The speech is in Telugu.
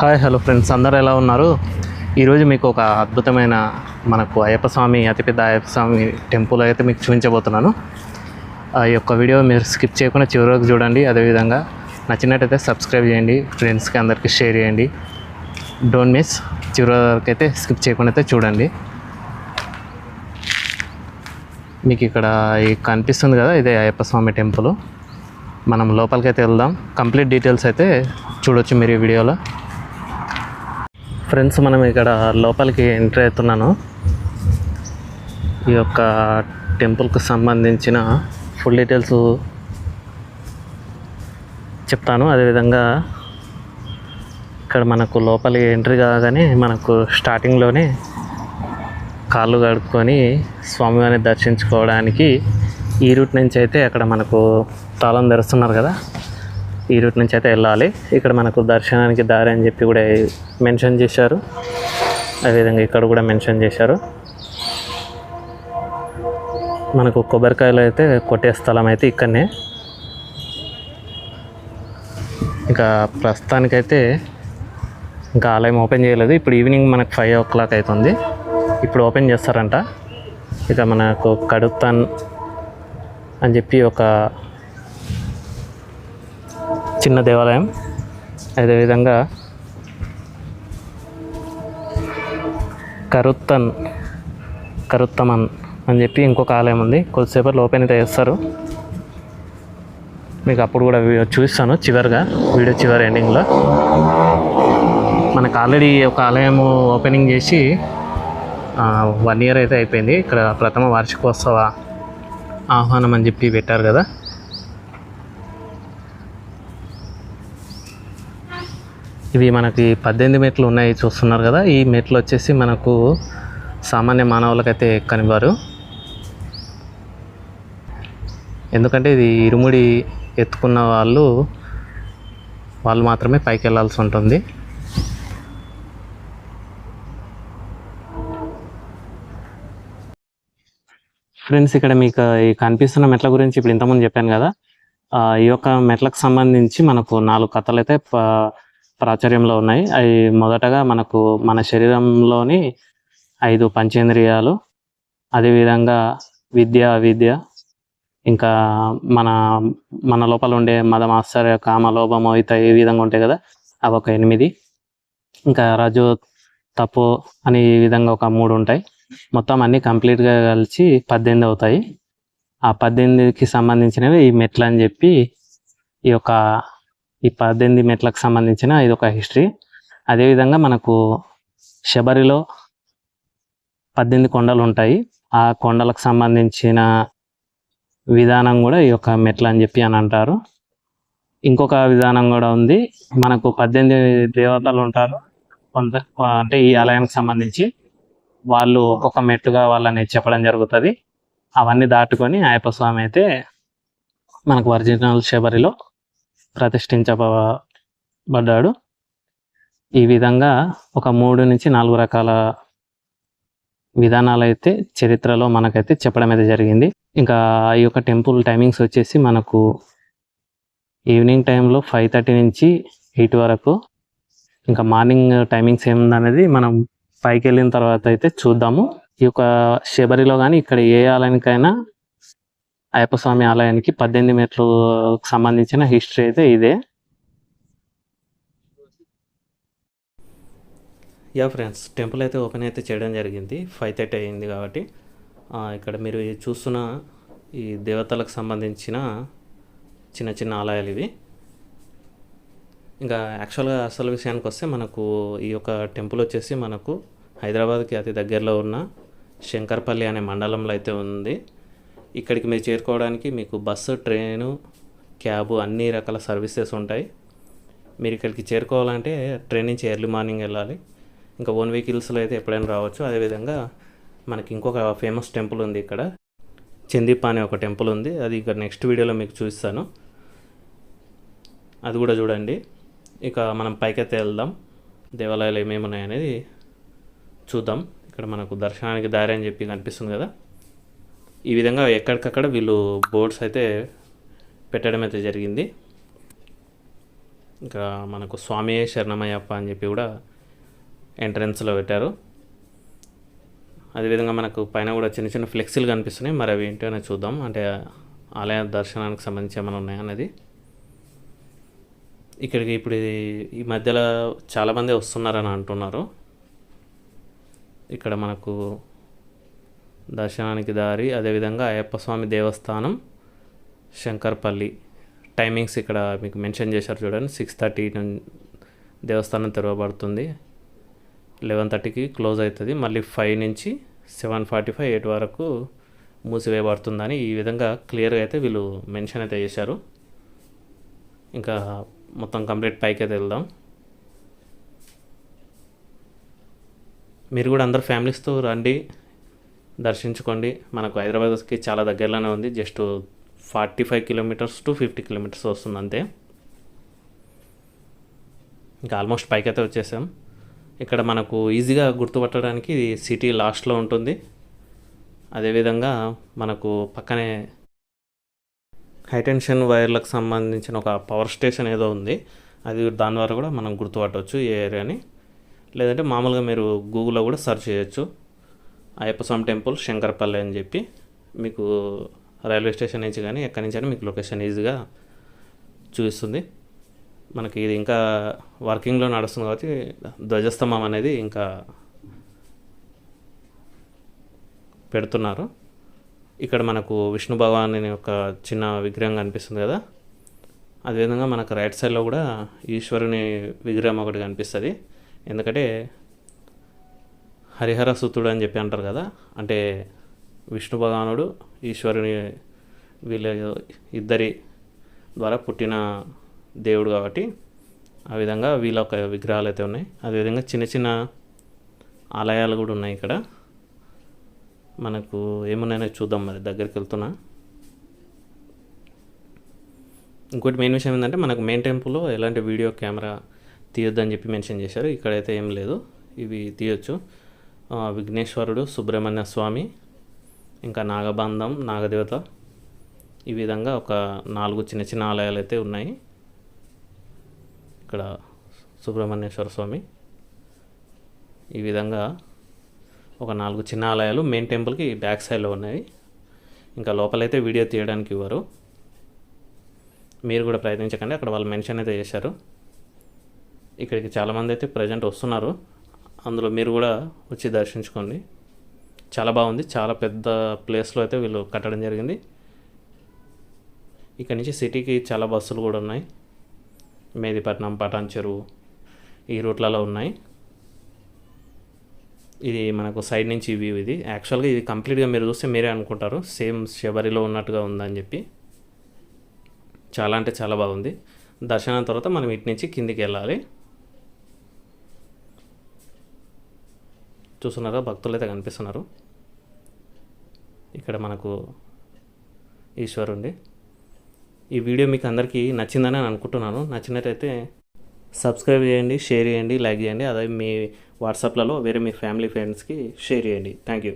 Hi hello friends. అందరు ఎలా ఉన్నారు? ఈరోజు మీకు ఒక అద్భుతమైన మనకు అయ్యప్ప స్వామి అతిపెద్ద అయ్యప్ప స్వామి టెంపుల్ అయితే మీకు చూపించబోతున్నాను. ఆ యొక్క వీడియో మీరు స్కిప్ చేయకుండా చివరి వరకు చూడండి. అదేవిధంగా నచ్చినట్టయితే సబ్స్క్రైబ్ చేయండి. ఫ్రెండ్స్కి అందరికీ షేర్ చేయండి. Don't miss. చివరి వరకు అయితే స్కిప్ చేయకుండా అయితే చూడండి. మీకు ఇక్కడ ఈ కనిపిస్తుంది కదా ఇదే అయ్యప్ప స్వామి టెంపుల్. మనం లోపలికి అయితే వెళ్దాం. కంప్లీట్ డీటెయిల్స్ అయితే చూడొచ్చు మీరు ఈ వీడియోలో. ఫ్రెండ్స్ మనం ఇక్కడ లోపలికి ఎంటర్ అవుతున్నాను. ఈ యొక్క టెంపుల్కి సంబంధించిన ఫుల్ డీటెయిల్స్ చెప్తాను. అదేవిధంగా ఇక్కడ మనకు లోపలికి ఎంట్రీ కాగానే మనకు స్టార్టింగ్లోనే కాళ్ళు కడుక్కొని స్వామివారిని దర్శించుకోవడానికి ఈ రూట్ నుంచి అయితే అక్కడ మనకు తాళం తెరుస్తున్నారు కదా. ఈ రూట్ నుంచి అయితే వెళ్ళాలి. ఇక్కడ మనకు దర్శనానికి దారి అని చెప్పి కూడా మెన్షన్ చేశారు. అదేవిధంగా ఇక్కడ కూడా మెన్షన్ చేశారు. మనకు కొబ్బరికాయలు అయితే కొట్టే స్థలం అయితే ఇక్కడనే. ఇంకా ప్రస్తుతానికైతే ఇంకా ఆలయం ఓపెన్ చేయలేదు. ఇప్పుడు ఈవినింగ్ మనకు ఫైవ్ ఓ క్లాక్ అవుతుంది. ఇప్పుడు ఓపెన్ చేస్తారంట. ఇక మనకు కడుతాన్ అని చెప్పి ఒక చిన్న దేవాలయం. అదేవిధంగా కరుత్తన్ కరుత్తమన్ అని చెప్పి ఇంకొక ఆలయం ఉంది. కొద్దిసేపట్లో ఓపెన్ అయితే చేస్తారు మీకు అప్పుడు కూడా వీడియో చూపిస్తాను చివరిగా వీడియో చివరి ఎండింగ్లో. మనకు ఆల్రెడీ ఒక ఆలయము ఓపెనింగ్ చేసి వన్ ఇయర్ అయితే అయిపోయింది. ఇక్కడ ప్రథమ వార్షికోత్సవ ఆహ్వానం అని చెప్పి పెట్టారు కదా. ఇవి మనకి పద్దెనిమిది మెట్లు ఉన్నాయి చూస్తున్నారు కదా. ఈ మెట్లు వచ్చేసి మనకు సామాన్య మానవులకైతే కనివారు ఎందుకంటే ఇది ఇరుముడి ఎత్తుకున్న వాళ్ళు వాళ్ళు మాత్రమే పైకి వెళ్ళాల్సి ఉంటుంది. ఫ్రెండ్స్ ఇక్కడ మీకు ఈ కనిపిస్తున్న మెట్ల గురించి ఇప్పుడు ఇంతకుముందు చెప్పాను కదా. ఈ యొక్క మెట్లకు సంబంధించి మనకు నాలుగు కథలు అయితే ప- ప్రాచుర్యంలో ఉన్నాయి. అవి మొదటగా మనకు మన శరీరంలోని ఐదు పంచేంద్రియాలు అదేవిధంగా విద్య అవిద్య ఇంకా మన మన లోపల ఉండే మదం ఆశ్చర్య కామ లోభ మోహిత ఏ విధంగా ఉంటాయి కదా అవి ఒక ఎనిమిది. ఇంకా రజో తపో అని ఈ విధంగా ఒక మూడు ఉంటాయి. మొత్తం అన్ని కంప్లీట్గా కలిసి పద్దెనిమిది అవుతాయి. ఆ పద్దెనిమిదికి సంబంధించినవి ఈ మెట్లు అని చెప్పి ఈ యొక్క ఈ పద్దెనిమిది మెట్లకు సంబంధించిన ఇది ఒక హిస్టరీ. అదేవిధంగా మనకు శబరిలో పద్దెనిమిది కొండలు ఉంటాయి. ఆ కొండలకు సంబంధించిన విధానం కూడా ఈ యొక్క మెట్లు అని చెప్పి అని అంటారు. ఇంకొక విధానం కూడా ఉంది. మనకు పద్దెనిమిది దేవతలు ఉంటారు. కొంత అంటే ఈ ఆలయానికి సంబంధించి వాళ్ళు ఒక్కొక్క మెట్టుగా వాళ్ళని చెప్పడం జరుగుతుంది. అవన్నీ దాటుకొని అయ్యప్ప స్వామి అయితే మనకు ఒరిజినల్ శబరిలో ప్రతిష్ఠించబడ్డాడు. ఈ విధంగా ఒక మూడు నుంచి నాలుగు రకాల విధానాలు అయితే చరిత్రలో మనకైతే చెప్పడం అయితే జరిగింది. ఇంకా ఈ యొక్క టెంపుల్ టైమింగ్స్ వచ్చేసి మనకు ఈవినింగ్ టైంలో ఫైవ్ థర్టీ నుంచి ఎయిట్ వరకు. ఇంకా మార్నింగ్ టైమింగ్స్ ఏముందనేది మనం పైకి వెళ్ళిన తర్వాత అయితే చూద్దాము. ఈ యొక్క శబరిలో కానీ ఇక్కడ ఏ ఆలయానికైనా అయ్యప్ప స్వామి ఆలయానికి పద్దెనిమిది మీటర్లు సంబంధించిన హిస్టరీ అయితే ఇదే. యా ఫ్రెండ్స్ టెంపుల్ అయితే ఓపెన్ అయితే చేయడం జరిగింది. ఫైవ్ థర్టీ అయింది కాబట్టి ఇక్కడ మీరు చూస్తున్న ఈ దేవతలకు సంబంధించిన చిన్న చిన్న ఆలయాలు ఇవి. ఇంకా యాక్చువల్గా అసలు విషయానికి వస్తే మనకు ఈ యొక్క టెంపుల్ వచ్చేసి మనకు హైదరాబాద్కి అతి దగ్గరలో ఉన్న శంకర్పల్లి అనే మండలంలో అయితే ఉంది. ఇక్కడికి మీరు చేరుకోవడానికి మీకు బస్సు ట్రైను క్యాబు అన్ని రకాల సర్వీసెస్ ఉంటాయి. మీరు ఇక్కడికి చేరుకోవాలంటే ట్రైన్ నుంచి ఎర్లీ మార్నింగ్ వెళ్ళాలి. ఇంకా ఓన్ వెహికల్స్లో అయితే ఎప్పుడైనా రావచ్చు. అదేవిధంగా మనకి ఇంకొక ఫేమస్ టెంపుల్ ఉంది ఇక్కడ. చందీప అనే ఒక టెంపుల్ ఉంది. అది ఇక్కడ నెక్స్ట్ వీడియోలో మీకు చూపిస్తాను. అది కూడా చూడండి. ఇక మనం పైకైతే వెళ్దాం. దేవాలయాలు ఏమేమి ఉన్నాయనేది చూద్దాం. ఇక్కడ మనకు దర్శనానికి దారి అని చెప్పి కనిపిస్తుంది కదా. ఈ విధంగా ఎక్కడికక్కడ వీళ్ళు బోర్డ్స్ అయితే పెట్టడం అయితే జరిగింది. ఇంకా మనకు స్వామి శరణమయ్యప్ప అని చెప్పి కూడా ఎంట్రన్స్లో పెట్టారు. అదేవిధంగా మనకు పైన కూడా చిన్న చిన్న ఫ్లెక్సీలు కనిపిస్తున్నాయి. మరి అవి ఏంటో అనేది చూద్దాం. అంటే ఆలయ దర్శనానికి సంబంధించి ఏమైనా ఉన్నాయా అనేది. ఇక్కడికి ఇప్పుడు ఈ మధ్యలో చాలామంది వస్తున్నారని అంటున్నారు. ఇక్కడ మనకు దర్శనానికి దారి అదేవిధంగా అయ్యప్ప స్వామి దేవస్థానం శంకర్పల్లి. టైమింగ్స్ ఇక్కడ మీకు మెన్షన్ చేశారు చూడండి. సిక్స్ థర్టీ దేవస్థానం తెరవబడుతుంది. లెవెన్ థర్టీకి క్లోజ్ అవుతుంది. మళ్ళీ ఫైవ్ నుంచి సెవెన్ ఫార్టీ ఫైవ్ ఎయిట్ వరకు మూసివేయబడుతుందని ఈ విధంగా క్లియర్గా అయితే వీళ్ళు మెన్షన్ అయితే చేశారు. ఇంకా మొత్తం కంప్లీట్ పైకి అయితే వెళ్దాం. మీరు కూడా అందరు ఫ్యామిలీస్తో రండి. దర్శించుకోండి. మనకు హైదరాబాద్కి చాలా దగ్గరలోనే ఉంది. Just forty five kilometres to fifty kilometres వస్తుంది అంతే. ఇంకా ఆల్మోస్ట్ పైకి అయితే వచ్చేసాం. ఇక్కడ మనకు ఈజీగా గుర్తుపట్టడానికి సిటీ లాస్ట్లో ఉంటుంది. అదేవిధంగా మనకు పక్కనే హైటెన్షన్ వైర్లకు సంబంధించిన ఒక పవర్ స్టేషన్ ఏదో ఉంది. అది దాని ద్వారా కూడా మనం గుర్తుపట్టవచ్చు ఏ ఏరియాని. లేదంటే మామూలుగా మీరు గూగుల్లో కూడా సెర్చ్ చేయొచ్చు. అయ్యప్పస్వామి టెంపుల్ శంకరపల్లి అని చెప్పి మీకు రైల్వే స్టేషన్ నుంచి కానీ ఎక్కడి నుంచి అయినా మీకు లొకేషన్ ఈజీగా చూపిస్తుంది. మనకి ఇది ఇంకా వర్కింగ్లో నడుస్తుంది కాబట్టి ధ్వజస్తంభం అనేది ఇంకా పెడుతున్నారు. ఇక్కడ మనకు విష్ణు భగవాన్ ఒక చిన్న విగ్రహం కనిపిస్తుంది కదా. అదేవిధంగా మనకు రైట్ సైడ్లో కూడా ఈశ్వరుని విగ్రహం ఒకటి కనిపిస్తుంది. ఎందుకంటే హరిహర సుతుడు అని చెప్పి అంటారు కదా. అంటే విష్ణు భగవానుడు ఈశ్వరుని వీళ్ళ ఇద్దరి ద్వారా పుట్టిన దేవుడు కాబట్టి ఆ విధంగా వీళ్ళ ఒక విగ్రహాలు అయితే ఉన్నాయి. అదేవిధంగా చిన్న చిన్న ఆలయాలు కూడా ఉన్నాయి ఇక్కడ. మనకు ఏమున్నాయో చూద్దాం మరి దగ్గరికి వెళ్తున్నా. ఇంకోటి మెయిన్ విషయం ఏంటంటే మనకు మెయిన్ టెంపుల్లో ఎలాంటి వీడియో కెమెరా తీయొద్దని చెప్పి మెన్షన్ చేశారు. ఇక్కడైతే ఏం లేదు. ఇవి తీయొచ్చు. విఘ్నేశ్వరుడు సుబ్రహ్మణ్య స్వామి ఇంకా నాగబంధం నాగదేవత. ఈ విధంగా ఒక నాలుగు చిన్న చిన్న ఆలయాలు అయితే ఉన్నాయి. ఇక్కడ సుబ్రహ్మణ్యేశ్వర స్వామి. ఈ విధంగా ఒక నాలుగు చిన్న ఆలయాలు మెయిన్ టెంపుల్కి బ్యాక్ సైడ్లో ఉన్నాయి. ఇంకా లోపలైతే వీడియో తీయడానికి ఇవ్వరు. మీరు కూడా ప్రయత్నించకండి అక్కడ వాళ్ళు మెన్షన్ అయితే చేశారు. ఇక్కడికి చాలామంది అయితే ప్రజెంట్ వస్తున్నారు. అందులో మీరు కూడా వచ్చి దర్శించుకోండి. చాలా బాగుంది. చాలా పెద్ద ప్లేస్లో అయితే వీళ్ళు కట్టడం జరిగింది. ఇక్కడ నుంచి సిటీకి చాలా బస్సులు కూడా ఉన్నాయి. మేదిపట్నం పటాన్ చెరువు ఈ రూట్లలో ఉన్నాయి. ఇది మనకు సైడ్ నుంచి వ్యూ ఇది. యాక్చువల్గా ఇది కంప్లీట్గా మీరు చూస్తే మీరే అనుకుంటారు. సేమ్ శబరిలో ఉన్నట్టుగా ఉందని చెప్పి. చాలా అంటే చాలా బాగుంది. దర్శనం తర్వాత మనం ఇటు నుంచి కిందికి వెళ్ళాలి. చూస్తున్నారా భక్తులు అయితే కనిపిస్తున్నారు. ఇక్కడ మనకు ఈశ్వరుండి ఈ వీడియో మీకు అందరికీ నచ్చిందని నేను అనుకుంటున్నాను. నచ్చినట్టయితే సబ్స్క్రైబ్ చేయండి షేర్ చేయండి లైక్ చేయండి. అదే మీ వాట్సాప్లలో వేరే మీ ఫ్యామిలీ ఫ్రెండ్స్కి షేర్ చేయండి. Thank you.